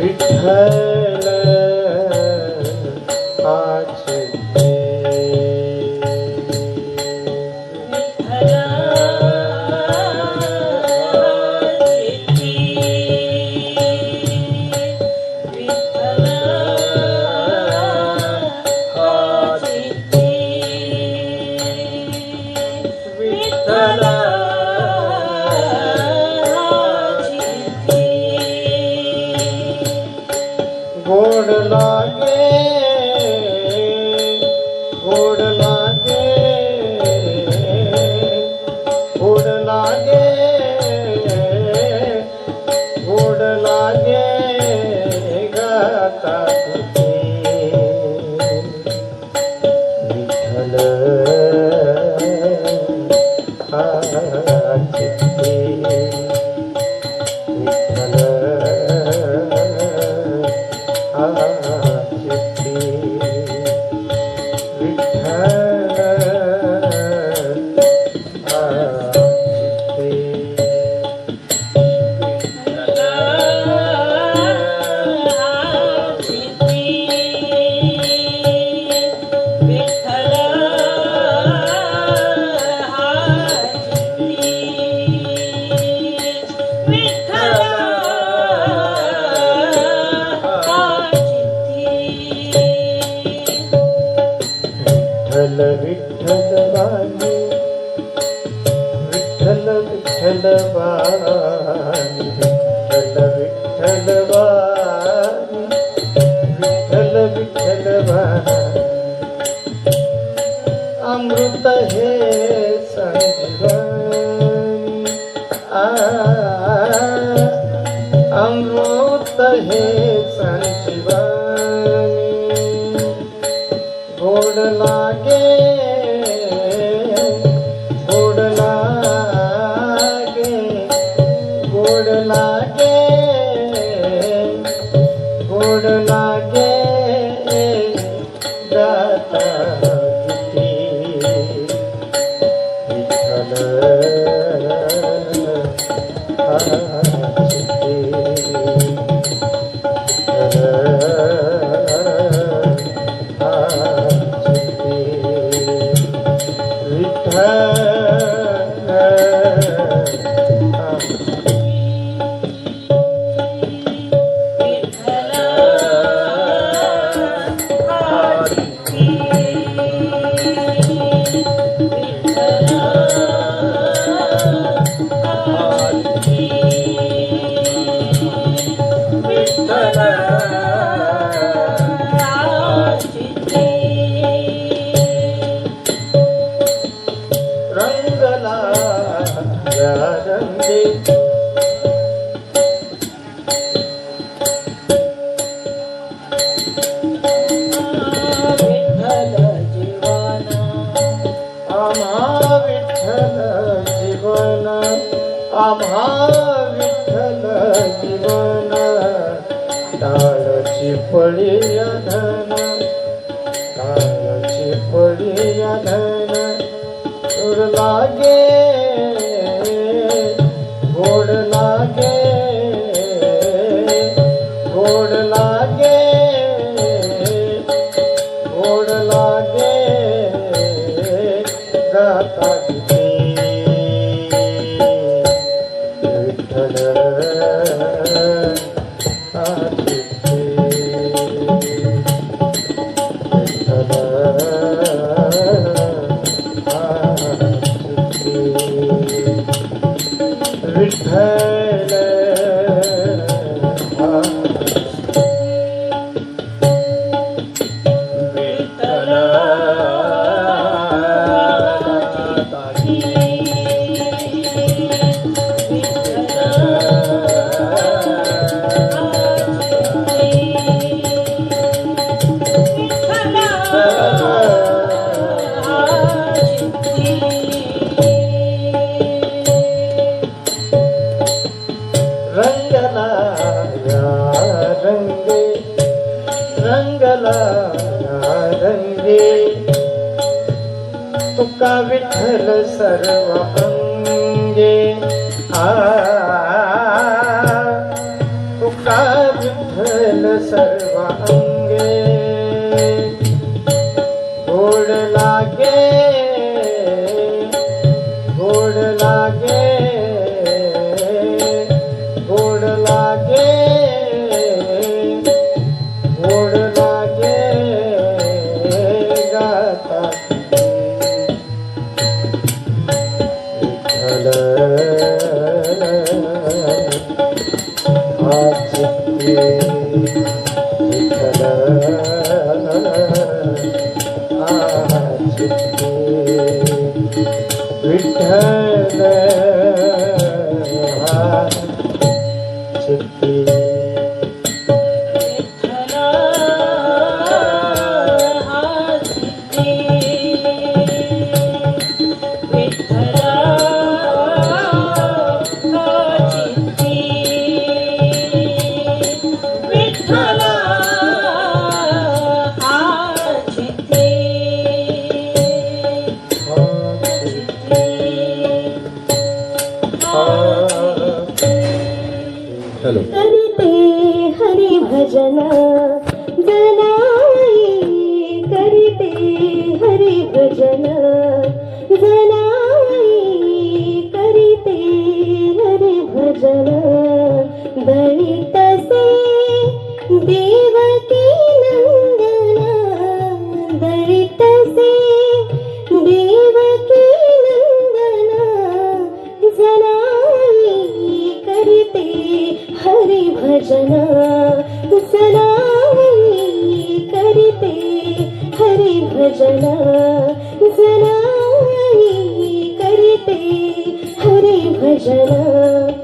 विठ्ठल ગોળ લાગે. है விட்டலவா விட்டலவா गोड लागे आम्हा विठ्ठल जीवन काळची फळी धन काळची फळी धन लागे Krishna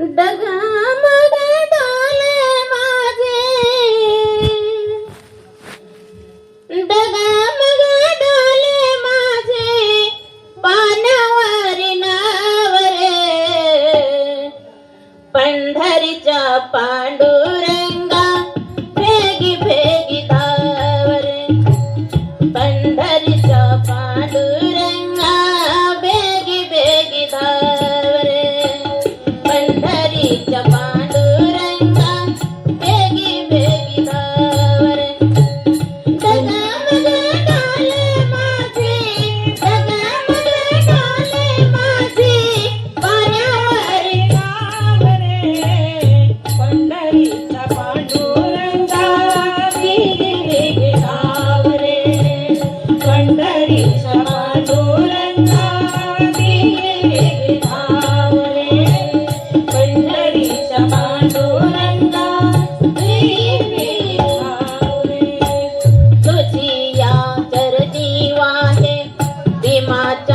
你别 Fatima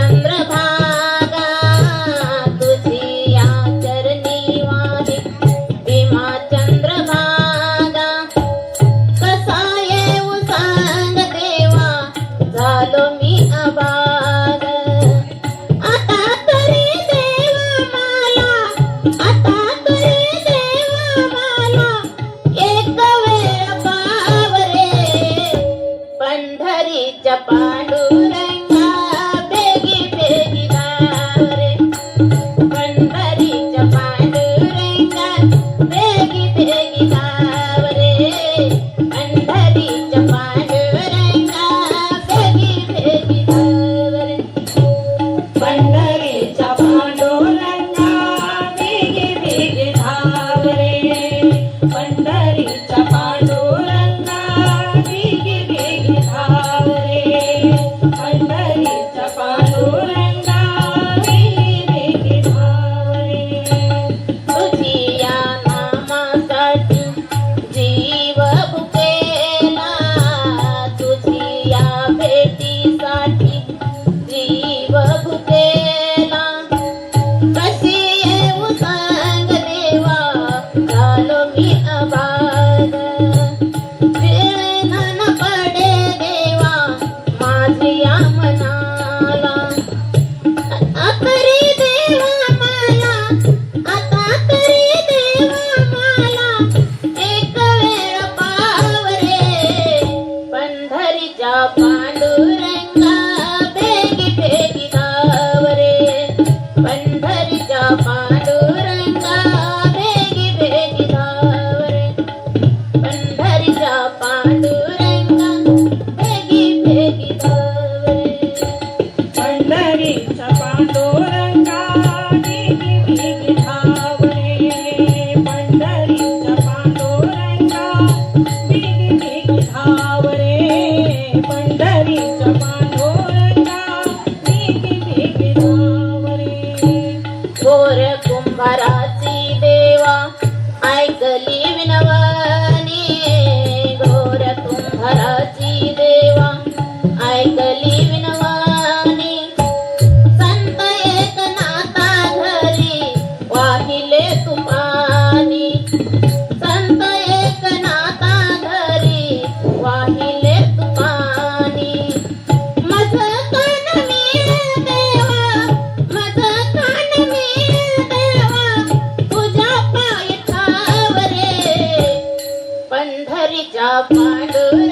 I do.